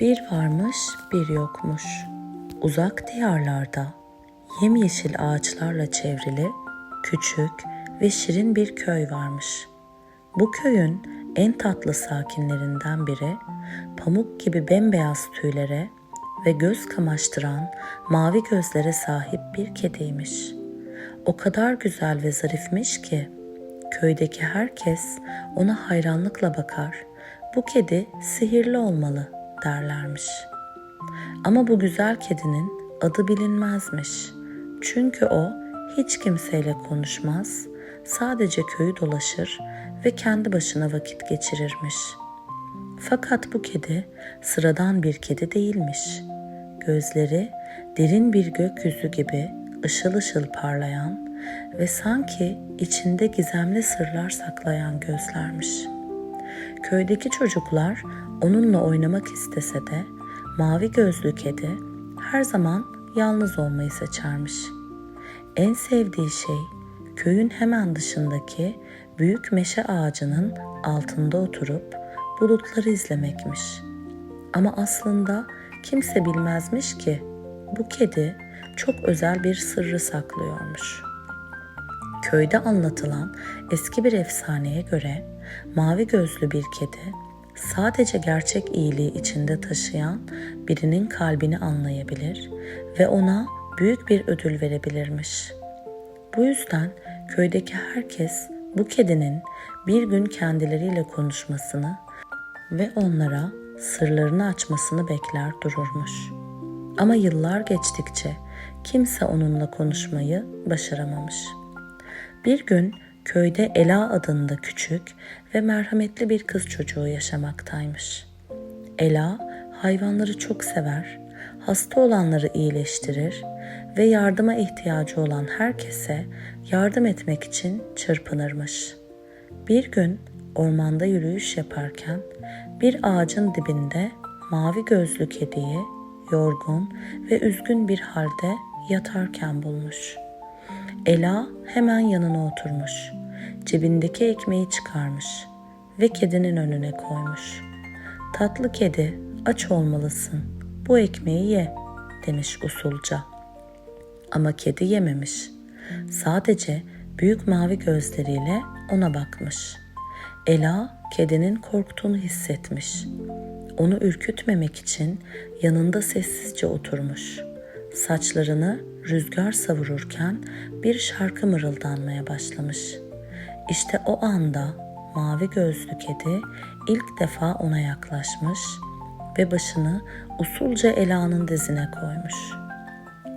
Bir varmış bir yokmuş. Uzak diyarlarda yemyeşil ağaçlarla çevrili küçük ve şirin bir köy varmış. Bu köyün en tatlı sakinlerinden biri pamuk gibi bembeyaz tüylere ve göz kamaştıran mavi gözlere sahip bir kediymiş. O kadar güzel ve zarifmiş ki köydeki herkes ona hayranlıkla bakar. Bu kedi sihirli olmalı derlermiş. Ama bu güzel kedinin adı bilinmezmiş. Çünkü o hiç kimseyle konuşmaz, sadece köyü dolaşır ve kendi başına vakit geçirirmiş. Fakat bu kedi sıradan bir kedi değilmiş. Gözleri derin bir gökyüzü gibi ışıl ışıl parlayan ve sanki içinde gizemli sırlar saklayan gözlermiş. Köydeki çocuklar onunla oynamak istese de mavi gözlü kedi her zaman yalnız olmayı seçermiş. En sevdiği şey köyün hemen dışındaki büyük meşe ağacının altında oturup bulutları izlemekmiş. Ama aslında kimse bilmezmiş ki bu kedi çok özel bir sırrı saklıyormuş. Köyde anlatılan eski bir efsaneye göre mavi gözlü bir kedi sadece gerçek iyiliği içinde taşıyan birinin kalbini anlayabilir ve ona büyük bir ödül verebilirmiş. Bu yüzden köydeki herkes bu kedinin bir gün kendileriyle konuşmasını ve onlara sırlarını açmasını bekler dururmuş. Ama yıllar geçtikçe kimse onunla konuşmayı başaramamış. Bir gün köyde Ela adında küçük ve merhametli bir kız çocuğu yaşamaktaymış. Ela hayvanları çok sever, hasta olanları iyileştirir ve yardıma ihtiyacı olan herkese yardım etmek için çırpınırmış. Bir gün ormanda yürüyüş yaparken bir ağacın dibinde mavi gözlü kediyi yorgun ve üzgün bir halde yatarken bulmuş. Ela hemen yanına oturmuş. Cebindeki ekmeği çıkarmış ve kedinin önüne koymuş. Tatlı kedi, aç olmalısın. Bu ekmeği ye demiş usulca. Ama kedi yememiş. Sadece büyük mavi gözleriyle ona bakmış. Ela kedinin korktuğunu hissetmiş. Onu ürkütmemek için yanında sessizce oturmuş. Saçlarını rüzgar savururken bir şarkı mırıldanmaya başlamış. İşte o anda mavi gözlü kedi ilk defa ona yaklaşmış ve başını usulca Ela'nın dizine koymuş.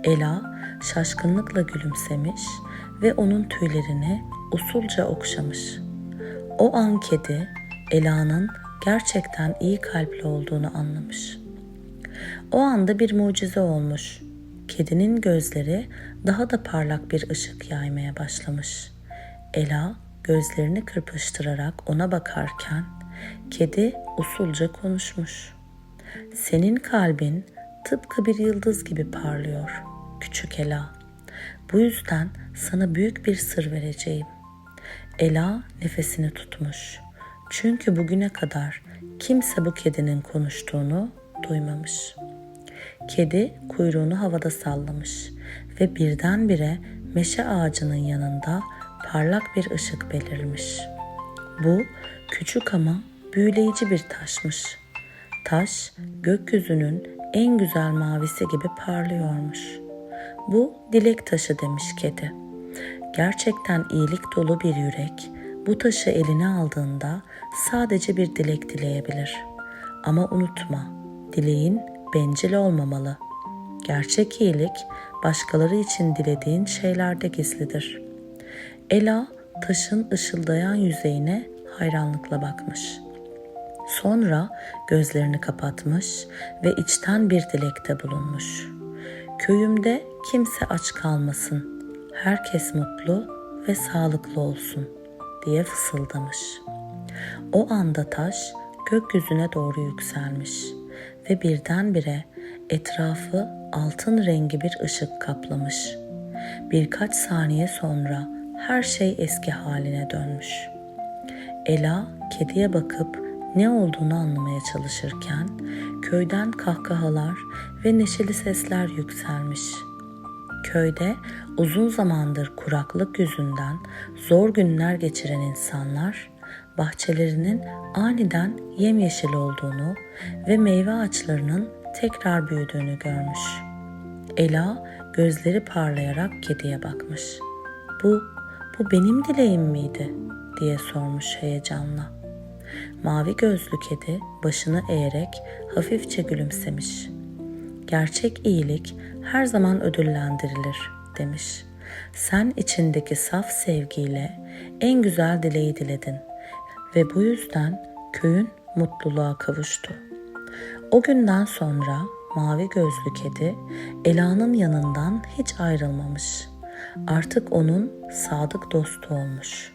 Ela şaşkınlıkla gülümsemiş ve onun tüylerini usulca okşamış. O an kedi Ela'nın gerçekten iyi kalpli olduğunu anlamış. O anda bir mucize olmuş. Kedinin gözleri daha da parlak bir ışık yaymaya başlamış. Ela gözlerini kırpıştırarak ona bakarken kedi usulca konuşmuş. Senin kalbin tıpkı bir yıldız gibi parlıyor küçük Ela. Bu yüzden sana büyük bir sır vereceğim. Ela nefesini tutmuş. Çünkü bugüne kadar kimse bu kedinin konuştuğunu duymamış. Kedi kuyruğunu havada sallamış ve birdenbire meşe ağacının yanında parlak bir ışık belirmiş. Bu küçük ama büyüleyici bir taşmış. Taş gökyüzünün en güzel mavisi gibi parlıyormuş. Bu dilek taşı demiş kedi. Gerçekten iyilik dolu bir yürek bu taşı eline aldığında sadece bir dilek dileyebilir. Ama unutma, dileğin bencil olmamalı. Gerçek iyilik başkaları için dilediğin şeylerde gizlidir. Ela taşın ışıldayan yüzeyine hayranlıkla bakmış. Sonra gözlerini kapatmış ve içten bir dilekte bulunmuş. Köyümde kimse aç kalmasın. Herkes mutlu ve sağlıklı olsun diye fısıldamış. O anda taş gökyüzüne doğru yükselmiş ve birdenbire etrafı altın rengi bir ışık kaplamış. Birkaç saniye sonra her şey eski haline dönmüş. Ela kediye bakıp ne olduğunu anlamaya çalışırken köyden kahkahalar ve neşeli sesler yükselmiş. Köyde uzun zamandır kuraklık yüzünden zor günler geçiren insanlar bahçelerinin aniden yemyeşil olduğunu ve meyve ağaçlarının tekrar büyüdüğünü görmüş. Ela gözleri parlayarak kediye bakmış. Bu, bu benim dileğim miydi? diye sormuş heyecanla. Mavi gözlü kedi başını eğerek hafifçe gülümsemiş. Gerçek iyilik her zaman ödüllendirilir demiş. Sen içindeki saf sevgiyle en güzel dileği diledin ve bu yüzden köyün mutluluğa kavuştu. O günden sonra mavi gözlü kedi Ela'nın yanından hiç ayrılmamış. Artık onun sadık dostu olmuş.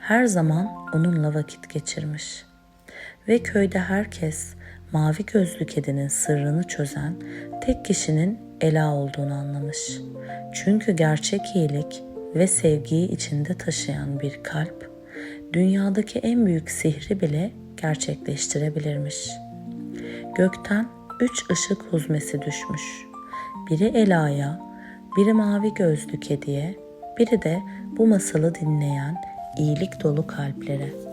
Her zaman onunla vakit geçirmiş. Ve köyde herkes mavi gözlü kedinin sırrını çözen tek kişinin Ela olduğunu anlamış. Çünkü gerçek iyilik ve sevgiyi içinde taşıyan bir kalp dünyadaki en büyük sihri bile gerçekleştirebilirmiş. Gökten üç ışık huzmesi düşmüş. Biri Ela'ya, biri mavi gözlü kediye, biri de bu masalı dinleyen iyilik dolu kalplere.''